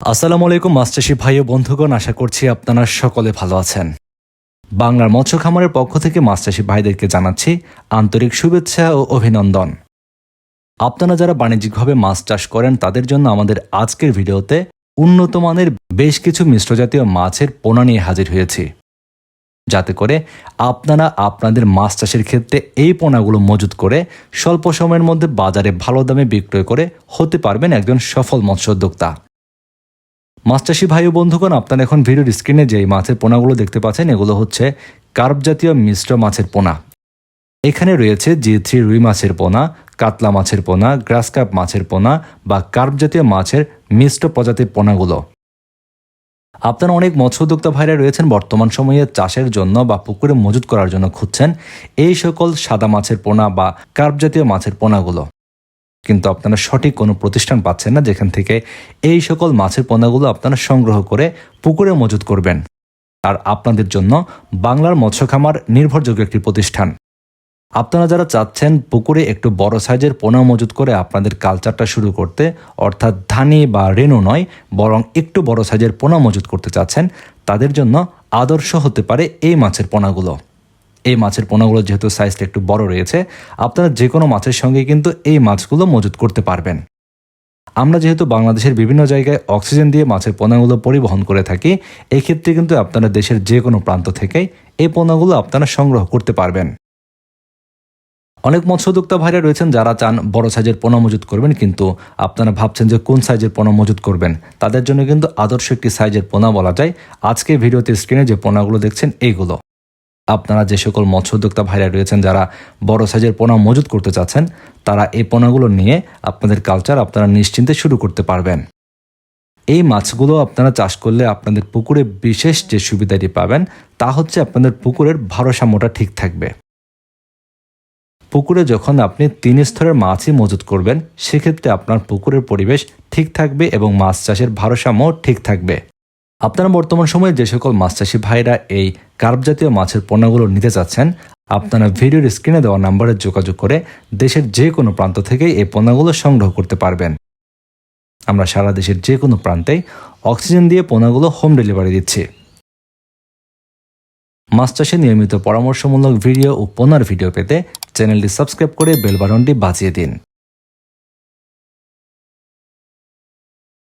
আসসালামু আলাইকুম মাস্টারশি ভাই ও বন্ধুগণ, আশা করছি আপনারা সকলে ভালো আছেন। বাংলার মৎস্য খামারের পক্ষ থেকে মাস্টারশি ভাইদেরকে জানাচ্ছি আন্তরিক শুভেচ্ছা ও অভিনন্দন। আপনারা যারা বাণিজ্যিকভাবে মাছ চাষ করেন, তাদের জন্য আমাদের আজকের ভিডিওতে উন্নত মানের বেশ কিছু মিশ্রজাতীয় মাছের পোনা নিয়ে হাজির হয়েছি। যাতে করে আপনারা আপনাদের মাছ চাষের ক্ষেত্রে এই পোনাগুলো মজুত করে স্বল্প সময়ের মধ্যে বাজারে ভালো দামে বিক্রয় করে হতে পারবেন একজন সফল মৎস্য উদ্যোক্তা। মাছ চাষি ভাই ও বন্ধুগণ, আপনারা এখন ভিডিওর স্ক্রিনে যে মাছের পোনাগুলো দেখতে পাচ্ছেন, এগুলো হচ্ছে কার্প জাতীয় মিশ্র মাছের পোনা। এখানে রয়েছে জি থ্রি রুই মাছের পোনা, কাতলা মাছের পোনা গ্রাস কাপ মাছের পোনা বা কার্প জাতীয় মাছের মিশ্র প্রজাতির পোনাগুলো। আপনার অনেক মৎস্য উদ্যোক্তা ভাইরা রয়েছেন, বর্তমান সময়ে চাষের জন্য বা পুকুরে মজুত করার জন্য খুঁজছেন এই সকল সাদা মাছের পোনা বা কার্প জাতীয় মাছের পোনাগুলো। কিন্তু আপনারা সঠিক কোনো প্রতিষ্ঠান পাচ্ছেন না যেখান থেকে এই সকল মাছের পোনাগুলো আপনারা সংগ্রহ করে পুকুরে মজুত করবেন। আর আপনাদের জন্য বাংলার মৎস্য খামার নির্ভরযোগ্য একটি প্রতিষ্ঠান। আপনারা যারা চাচ্ছেন পুকুরে একটু বড় সাইজের পোনা মজুত করে আপনাদের কালচারটা শুরু করতে, অর্থাৎ ধানি বা রেনু নয়, বরং একটু বড় সাইজের পোনা মজুত করতে চাচ্ছেন, তাদের জন্য আদর্শ হতে পারে এই মাছের পোনাগুলো এই মাছের পোনাগুলো যেহেতু সাইজটা একটু বড় রয়েছে, আপনারা যে কোনো মাছের সঙ্গে কিন্তু এই মাছগুলো মজুত করতে পারবেন। আমরা যেহেতু বাংলাদেশের বিভিন্ন জায়গায় অক্সিজেন দিয়ে মাছের পোনাগুলো পরিবহন করে থাকি, এক্ষেত্রে কিন্তু আপনারা দেশের যে কোনো প্রান্ত থেকেই এই পোনাগুলো আপনারা সংগ্রহ করতে পারবেন। অনেক মৎস্যোদ্যোক্তা ভাইরা রয়েছেন যারা চান বড় সাইজের পোনা মজুত করবেন, কিন্তু আপনারা ভাবছেন যে কোন সাইজের পোনা মজুত করবেন? তাদের জন্য কিন্তু আদর্শ একটি সাইজের পোনা বলা যায়। আজকে ভিডিওতে স্ক্রিনে যে পোনাগুলো দেখছেন, এইগুলো। আপনারা যে সকল মৎস্য উদ্যোক্তা ভাইরা রয়েছেন, যারা বড় সাইজের পোনা মজুত করতে চাচ্ছেন, তারা এই পোনাগুলো নিয়ে আপনাদের কালচার আপনারা নিশ্চিন্তে শুরু করতে পারবেন। এই মাছগুলো আপনারা চাষ করলে আপনাদের পুকুরে বিশেষ যে সুবিধাটি পাবেন, তা হচ্ছে আপনাদের পুকুরের ভারসাম্যটা ঠিক থাকবে। পুকুরে যখন আপনি তিন স্তরের মাছই মজুত করবেন, সেক্ষেত্রে আপনার পুকুরের পরিবেশ ঠিক থাকবে এবং মাছ চাষের ভারসাম্য ঠিক থাকবে। আপনারা বর্তমান সময়ে যে সকল মাছ চাষি ভাইরা এই কার্প জাতীয় মাছের পণ্যগুলো নিতে চাচ্ছেন আপনারা ভিডিওর স্ক্রিনে দেওয়া নাম্বারে যোগাযোগ করে দেশের যে কোনো প্রান্ত থেকেই এই পণ্যগুলো সংগ্রহ করতে পারবেন। আমরা সারা দেশের যে কোনো প্রান্তেই অক্সিজেন দিয়ে পোনাগুলো হোম ডেলিভারি দিচ্ছি। মাছ চাষে নিয়মিত পরামর্শমূলক ভিডিও ও পোনার ভিডিও পেতে চ্যানেলটি সাবস্ক্রাইব করে বেল বাটনটি বাজিয়ে দিন।